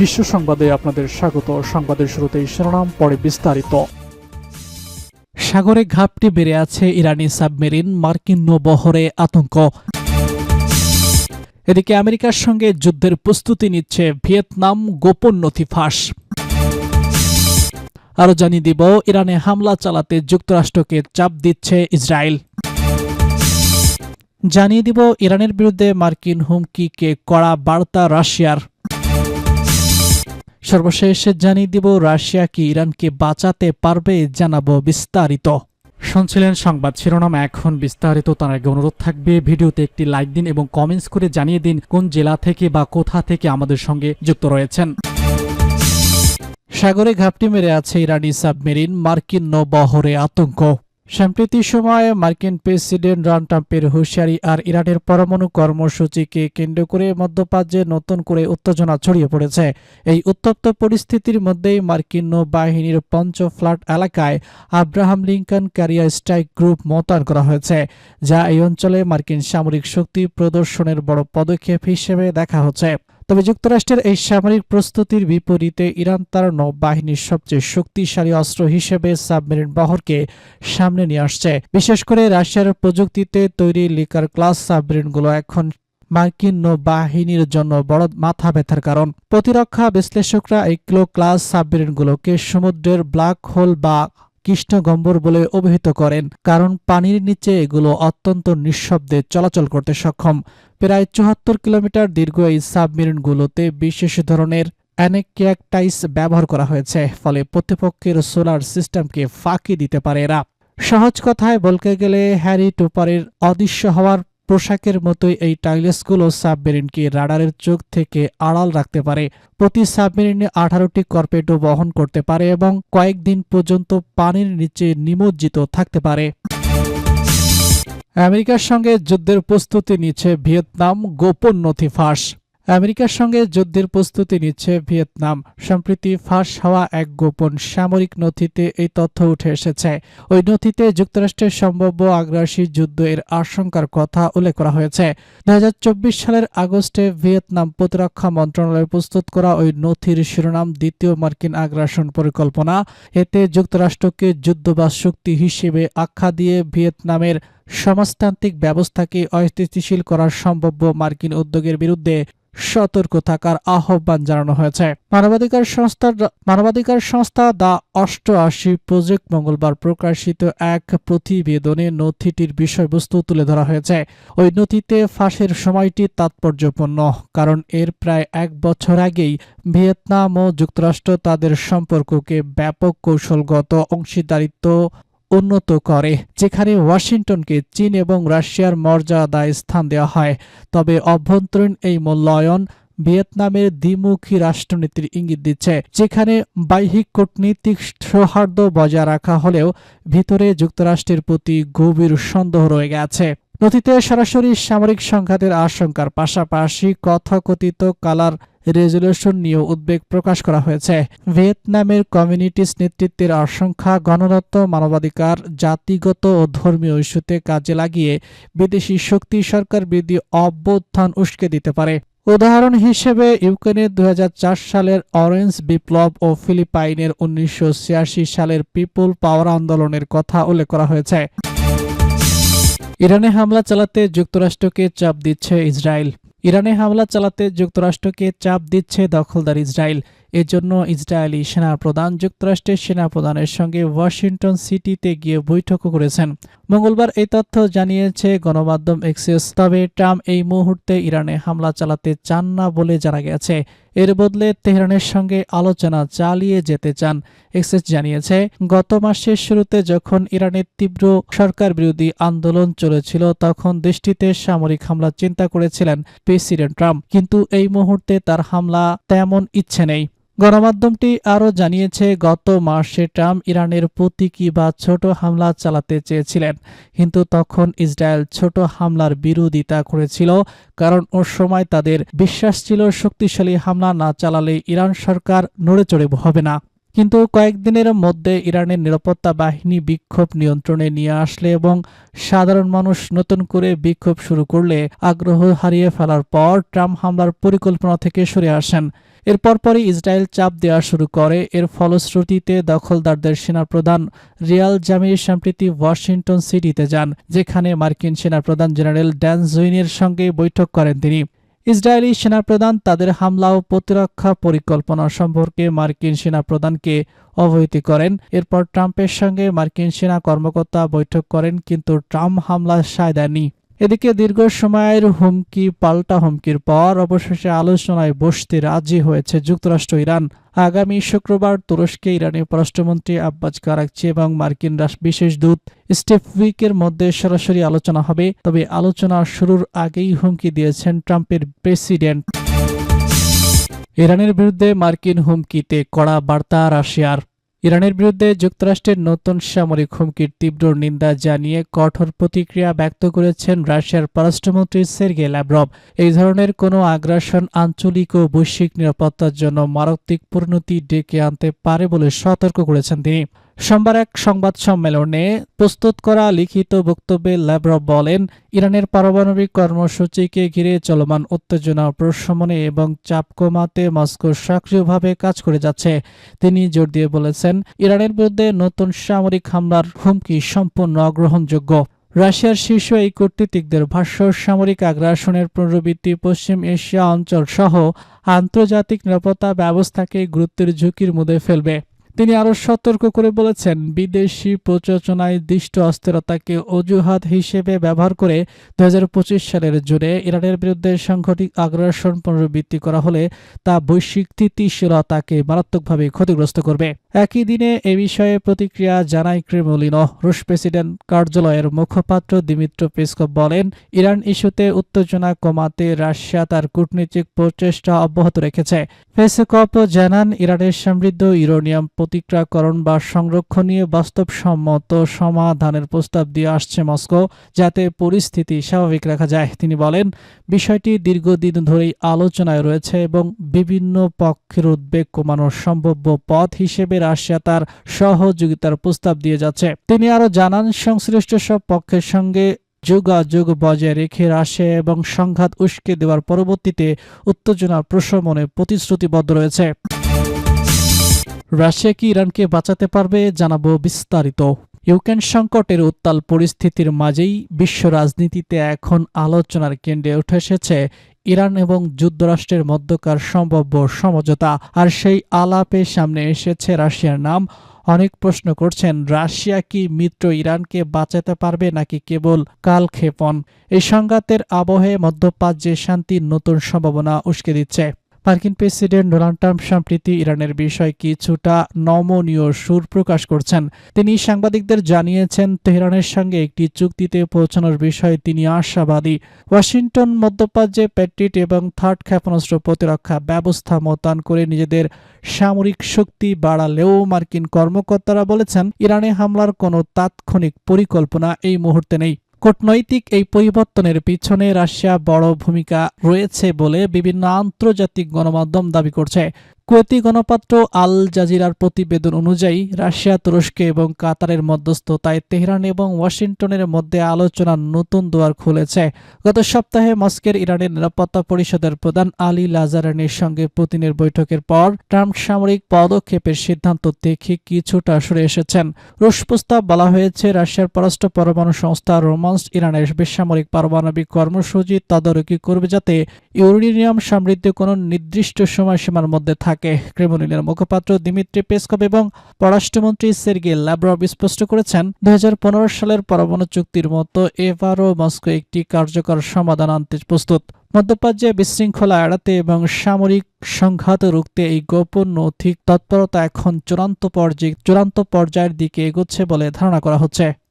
বিশ্ব সংবাদে আপনাদের স্বাগত। সংবাদের শুরুতেই শিরোনাম, পরে বিস্তারিত। সাগরে ঘাপটি বেড়ে আছে ইরানি সাবমেরিন, মার্কিন নৌবহরে আতঙ্ক। এদিকে আমেরিকার সঙ্গে যুদ্ধের প্রস্তুতি নিচ্ছে ভিয়েতনাম গোপন নথি ফাঁস। আরও জানিয়ে দিব, ইরানে হামলা চালাতে যুক্তরাষ্ট্রকে চাপ দিচ্ছে ইসরায়েল। জানিয়ে দিব, ইরানের বিরুদ্ধে মার্কিন হুমকিকে কড়া বার্তা রাশিয়ার। সর্বশেষ জানিয়ে দিব, রাশিয়া কি ইরানকে বাঁচাতে পারবে জানাব বিস্তারিত। শুনছিলেন সংবাদ শিরোনাম, এখন বিস্তারিত। তার আগে অনুরোধ থাকবে, ভিডিওতে একটি লাইক দিন এবং কমেন্টস করে জানিয়ে দিন কোন জেলা থেকে বা কোথা থেকে আমাদের সঙ্গে যুক্ত রয়েছেন। সাগরে ঘাপটি মেরে আছে ইরানি সাবমেরিন, মার্কিন নৌবহরে আতঙ্ক। সাম্প্রতিক সময়ে মার্কিন প্রেসিডেন্ট ডোনাল্ড ট্রাম্পের হুঁশিয়ারি আর ইরানের পরমাণু কর্মসূচিকে কেন্দ্র করে মধ্যপ্রাচ্যে নতুন করে উত্তেজনা ছড়িয়ে পড়েছে। এই উত্তপ্ত পরিস্থিতির মধ্যেই মার্কিন নৌবাহিনীর পঞ্চ ফ্লাট এলাকায় Abraham Lincoln carrier strike group মোতায়েন করা হয়েছে, যা এই অঞ্চলে মার্কিন সামরিক শক্তি প্রদর্শনের বড় পদক্ষেপ হিসেবে দেখা হচ্ছে। তবে যুক্তরাষ্ট্রের এই সামরিক প্রস্তুতির বিপরীতে ইরান তার নৌবাহিনীর সবচেয়ে শক্তিশালী অস্ত্র হিসেবে সাবমেরিন বহরকে সামনে নিয়ে আসছে। বিশেষ করে রাশিয়ার প্রযুক্তিতে তৈরি লিকার ক্লাস সাবমেরিনগুলো এখন মার্কিন নৌবাহিনীর জন্য বড় মাথা ব্যথার কারণ। প্রতিরক্ষা বিশ্লেষকরা এই ক্লো ক্লাস সাবমেরিনগুলোকে সমুদ্রের ব্ল্যাক হোল বা কৃষ্ণগম্বর বলে অভিহিত করেন, কারণ পানির নিচে এগুলো অত্যন্ত নিঃশব্দে চলাচল করতে সক্ষম। প্রায় চুয়াত্তর কিলোমিটার দীর্ঘ এই সাবমেরিনগুলোতে বিশেষ ধরনের অ্যানেক্যাকটাইস ব্যবহার করা হয়েছে, ফলে প্রতিপক্ষের সোলার সিস্টেমকে ফাঁকি দিতে পারে এরা। সহজ কথায় বলতে গেলে, হ্যারি টুপারের অদৃশ্য হওয়ার পোশাকের মতোই এই টাইলেসগুলো সাবমেরিনকে রাডারের চোখ থেকে আড়াল রাখতে পারে। প্রতি সাবমেরিনে আঠারোটি কর্পেটো বহন করতে পারে এবং কয়েকদিন পর্যন্ত পানির নিচে নিমজ্জিত থাকতে পারে। আমেরিকার সঙ্গে যুদ্ধের প্রস্তুতি নিচ্ছে ভিয়েতনাম গোপন নথি ফাঁস। আমেরিকার সঙ্গে যুদ্ধের প্রস্তুতি নিচ্ছে ভিয়েতনাম। সম্প্রতি ফাঁস হওয়া এক গোপন সামরিক নথিতে এই তথ্য উঠে এসেছে। ওই নথিতে যুক্তরাষ্ট্রের সম্ভাব্য আগ্রাসী যুদ্ধ এর আশঙ্কার কথা উল্লেখ করা হয়েছে। দু হাজার চব্বিশ সালের আগস্টে ভিয়েতনাম প্রতিরক্ষা মন্ত্রণালয় প্রস্তুত করা ওই নথির শিরোনাম দ্বিতীয় মার্কিন আগ্রাসন পরিকল্পনা। এতে যুক্তরাষ্ট্রকে যুদ্ধবাজ শক্তি হিসেবে আখ্যা দিয়ে ভিয়েতনামের সমাজতান্ত্রিক ব্যবস্থাকে অস্থিতিশীল করার সম্ভাব্য মার্কিন উদ্যোগের বিরুদ্ধে সতর্ক থাকার আহ্বান জানানো হয়েছে। মানবাধিকার সংস্থার মানবাধিকার সংস্থা দা অষ্টআশি প্রজেক্ট মঙ্গলবার প্রকাশিত এক প্রতিবেদনে নথিটির বিষয়বস্তু তুলে ধরা হয়েছে। ওই নথিতে ফাঁসের সময়টি তাৎপর্যপূর্ণ, কারণ এর প্রায় এক বছর আগেই ভিয়েতনাম ও যুক্তরাষ্ট্র তাদের সম্পর্ককে ব্যাপক কৌশলগত অংশীদারিত্ব উন্নত করে, যেখানে ওয়াশিংটনকে চীন এবং রাশিয়ার মর্যাদায় স্থান দেওয়া হয়। তবে অভ্যন্তরীণ এই মূল্যায়ন ভিয়েতনামের দ্বিমুখী রাষ্ট্রনীতির ইঙ্গিত দিচ্ছে, যেখানে বাহ্যিক কূটনীতিক সৌহার্দ্য বজায় রাখা হলেও ভিতরে যুক্তরাষ্ট্রের প্রতি গভীর সন্দেহ রয়ে গেছে। নথিতে সরাসরি সামরিক সংঘাতের আশঙ্কার পাশাপাশি কথকথিত কালার রেজলিউশন নিয়েও উদ্বেগ প্রকাশ করা হয়েছে। ভিয়েতনামের কমিউনিটিস নেতৃত্বের আশঙ্কা গণতন্ত্র মানবাধিকার, জাতিগত ও ধর্মীয় ইস্যুতে কাজে লাগিয়ে বিদেশি শক্তি সরকার বিরোধী অভ্যুত্থান উস্কে দিতে পারে। উদাহরণ হিসেবে ইউক্রেনের দু হাজার চার সালের অরেঞ্জ বিপ্লব ও ফিলিপাইনের উনিশশো ছিয়াশি সালের পিপুল পাওয়ার আন্দোলনের কথা উল্লেখ করা হয়েছে। ইরানে হামলা চালাতে যুক্তরাষ্ট্রকে চাপ দিচ্ছে ইসরায়েল। ইরানে হামলা চালাতে যুক্তরাষ্ট্রকে চাপ দিচ্ছে দখলদার ইসরায়েল। এজন্য ইসরায়েলি সেনাপ্রধান যুক্তরাষ্ট্রের সেনাপ্রধানের সঙ্গে ওয়াশিংটন সিটিতে গিয়ে বৈঠকও করেছেন। মঙ্গলবার এই তথ্য জানিয়েছে গণমাধ্যম এক্সেস, তবে ট্রাম্প এই মুহূর্তে ইরানে হামলা চালাতে চান না বলে জানা গেছে। এর বদলে তেহরানের সঙ্গে আলোচনা চালিয়ে যেতে চান, এক্সেস জানিয়েছে। গত মাসের শুরুতে যখন ইরানের তীব্র সরকার বিরোধী আন্দোলন চলেছিল, তখন দেশটিতে সামরিক হামলা চিন্তা করেছিলেন প্রেসিডেন্ট ট্রাম্প, কিন্তু এই মুহূর্তে তার হামলা তেমন ইচ্ছে নেই। গণমাধ্যমটি আরও জানিয়েছে, গত মার্চে ট্রাম্প ইরানের প্রতীকী বা ছোট হামলা চালাতে চেয়েছিলেন। কিন্তু তখন ইসরায়েল ছোট হামলার বিরোধিতা করেছিল, কারণ ও সময় তাদের বিশ্বাস ছিল, শক্তিশালী হামলা না চালালে ইরান সরকার নড়েচড়ে হবে না। কিন্তু কয়েকদিনের মধ্যে ইরানের নিরাপত্তা বাহিনী বিক্ষোভ নিয়ন্ত্রণে নিয়ে আসলে এবং সাধারণ মানুষ নতুন করে বিক্ষোভ শুরু করলে আগ্রহ হারিয়ে ফেলার পর ট্রাম্প হামলার পরিকল্পনা থেকে সরে আসেন। এর পরপরই ইসরায়েল চাপ দেওয়া শুরু করে। এর ফলশ্রুতিতে দখলদারদের সেনাপ্রধান রিয়াল জামির সম্প্রতি ওয়াশিংটন সিটিতে যান, যেখানে মার্কিন সেনাপ্রধান জেনারেল ড্যান জুইনের সঙ্গে বৈঠক করেন তিনি। ইসরায়েলি সেনাপ্রধান তাদের হামলা ও প্রতিরক্ষা পরিকল্পনা সম্পর্কে মার্কিন সেনাপ্রধানকে অবহিত করেন। এরপর ট্রাম্পের সঙ্গে মার্কিন সেনা কর্মকর্তা বৈঠক করেন, কিন্তু ট্রাম্প হামলা সায় দেননি। এদিকে দীর্ঘ সময়ের হুমকি, পাল্টা হুমকির পর অবশেষে আলোচনায় বসতে রাজি হয়েছে যুক্তরাষ্ট্র, ইরান। আগামী শুক্রবার তুরস্কে ইরানের পররাষ্ট্রমন্ত্রী আব্বাস কারাকচি এবং মার্কিন রাষ্ট্র বিশেষ দূত স্টিভ উইকের মধ্যে সরাসরি আলোচনা হবে। তবে আলোচনা শুরুর আগেই হুমকি দিয়েছেন ট্রাম্পের প্রেসিডেন্ট। ইরানের বিরুদ্ধে মার্কিন হুমকিতে কড়া বার্তা রাশিয়ার। ইরানের বিরুদ্ধে যুক্তরাষ্ট্রের নতুন সামরিক হুমকির তীব্র নিন্দা জানিয়ে কঠোর প্রতিক্রিয়া ব্যক্ত করেছেন রাশিয়ার পররাষ্ট্রমন্ত্রী সের্গে ল্যাভরভ এই ধরনের কোনো আগ্রাসন আঞ্চলিক ও বৈশ্বিক নিরাপত্তার জন্য মারাত্মক পরিণতি ডেকে আনতে পারে বলে সতর্ক করেছেন তিনি। সোমবার এক সংবাদ সম্মেলনে প্রস্তুত করা লিখিত বক্তব্যে ল্যাব্রভ বলেন, ইরানের পারমাণবিক কর্মসূচিকে ঘিরে চলমান উত্তেজনা প্রশমনে এবং চাপ কমাতে মস্কো সক্রিয়ভাবে কাজ করে যাচ্ছে। তিনি জোর দিয়ে বলেছেন, ইরানের বিরুদ্ধে নতুন সামরিক হামলার হুমকি সম্পূর্ণ অগ্রহণযোগ্য রাশিয়ার শীর্ষ এই কূটনীতিকদের ভাষ্য, সামরিক আগ্রাসনের পুনরাবৃত্তি পশ্চিম এশিয়া অঞ্চল সহ আন্তর্জাতিক নিরাপত্তা ব্যবস্থাকে গুরুত্বের ঝুঁকির মধ্যে ফেলবে। তিনি আরও সতর্ক করে বলেছেন, বিদেশি প্রচোচনায় দৃষ্ট অস্থিরতাকে অজুহাত হিসেবে ব্যবহার করে দু হাজার পঁচিশ সালের জুড়ে ইরানের বিরুদ্ধে সংঘটিত আগ্রাসন পুনরাবৃত্তি করা হলে তা বৈশ্বিক স্থিতিশীলতাকে মারাত্মকভাবে ক্ষতিগ্রস্ত করবে। একই দিনে এ বিষয়ে প্রতিক্রিয়া জানায় ক্রেমলিন। রুশ প্রেসিডেন্ট কার্যালয়ের মুখপাত্র দিমিত্র পেসকভ বলেন, ইরান ইস্যুতে উত্তেজনা কমাতে রাশিয়া তার কূটনৈতিক প্রচেষ্টা অব্যাহত রেখেছে। পেসকভ জানান, ইরানের সমৃদ্ধ ইউরোনিয়াম প্রতিক্রিয়াকরণ বা সংরক্ষণ নিয়ে বাস্তবসম্মত সমাধানের প্রস্তাব দিয়ে আসছে মস্কো, যাতে পরিস্থিতি স্বাভাবিক রাখা যায়। তিনি বলেন, বিষয়টি দীর্ঘদিন ধরেই আলোচনায় রয়েছে এবং বিভিন্ন পক্ষের উদ্বেগ কমানোর সম্ভাব্য পথ হিসেবে রাশিয়া তার সহযোগিতার প্রস্তাব দিয়ে যাচ্ছে। তিনি আরও জানান, সংশ্লিষ্ট সব পক্ষের সঙ্গে যোগাযোগ বজায় রেখে রাশিয়া এবং সংঘাত উস্কে দেওয়ার পরবর্তীতে উত্তেজনা প্রশমনে প্রতিশ্রুতিবদ্ধ রয়েছে। রাশিয়া কি ইরানকে বাঁচাতে পারবে জানাব বিস্তারিত। ইউক্রেন সংকটের উত্তাল পরিস্থিতির মাঝেই বিশ্ব রাজনীতিতে এখন আলোচনার কেন্দ্রে উঠে এসেছে ইরান এবং যুক্তরাষ্ট্রের মধ্যকার সম্ভাব্য সমঝোতা। আর সেই আলাপে সামনে এসেছে রাশিয়ার নাম। অনেক প্রশ্ন করছেন, রাশিয়া কি মিত্র ইরানকে বাঁচাতে পারবে নাকি কেবল কালক্ষেপণ? এই সংঘাতের আবহে মধ্যপ্রাচ্যে শান্তির নতুন সম্ভাবনা উস্কে দিচ্ছে। মার্কিন প্রেসিডেন্ট ডোনাল্ড ট্রাম্প সম্প্রীতি ইরানের বিষয়ে কিছুটা নমনীয় সুর প্রকাশ করছেন। তিনি সাংবাদিকদের জানিয়েছেন, তেহরানের সঙ্গে একটি চুক্তিতে পৌঁছানোর বিষয়ে তিনি আশাবাদী। ওয়াশিংটন মধ্যপ্রাচ্যে প্যাট্রিট এবং থার্ড ক্ষেপণাস্ত্র প্রতিরক্ষা ব্যবস্থা মোতায়েন করে নিজেদের সামরিক শক্তি বাড়ালেও মার্কিন কর্মকর্তারা বলেছেন, ইরানে হামলার কোনো তাৎক্ষণিক পরিকল্পনা এই মুহূর্তে নেই। কূটনৈতিক এই পরিবর্তনের পিছনে রাশিয়া বড় ভূমিকা রয়েছে বলে বিভিন্ন আন্তর্জাতিক গণমাধ্যম দাবি করছে। কুয়েতি গণপাত্র আল জাজিরার প্রতিবেদন অনুযায়ী, রাশিয়া, তুরস্ক এবং কাতারের মধ্যস্থতায় তেহরান এবং ওয়াশিংটনের মধ্যে আলোচনার নতুন দুয়ার খুলেছে। গত সপ্তাহে মস্কের ইরানের নিরাপত্তা পরিষদের প্রধান আলী লাজারানির সঙ্গে পুতিনের বৈঠকের পর ট্রাম্প সামরিক পদক্ষেপের সিদ্ধান্ত দেখে কিছুটা সরে এসেছেন। রুশ প্রস্তাব বলা হয়েছে, রাশিয়ার পররাষ্ট্র পরমাণু সংস্থা রোমান্স ইরানের বেসামরিক পারমাণবিক কর্মসূচি তদারকি করবে যাতে ইউরেনিয়াম সমৃদ্ধ কোনো নির্দিষ্ট সময়সীমার মধ্যে থাকে। থাকে ক্রেমলিনের মুখপাত্র দিমিত্রি পেসকভ এবং পররাষ্ট্রমন্ত্রী সের্গে ল্যাব্রভ স্পষ্ট করেছেন দু হাজার পনেরো সালের পরমাণু চুক্তির মতো এবারও মস্কো একটি কার্যকর সমাধান আনতে প্রস্তুত। মধ্যপ্রাচ্যে বিশৃঙ্খলা এড়াতে এবং সামরিক সংঘাত রুখতে এই গোপন নৈতিক তৎপরতা এখন চূড়ান্ত পর্যায়ে, চূড়ান্ত পর্যায়ের দিকে এগোচ্ছে বলে ধারণা করা হচ্ছে।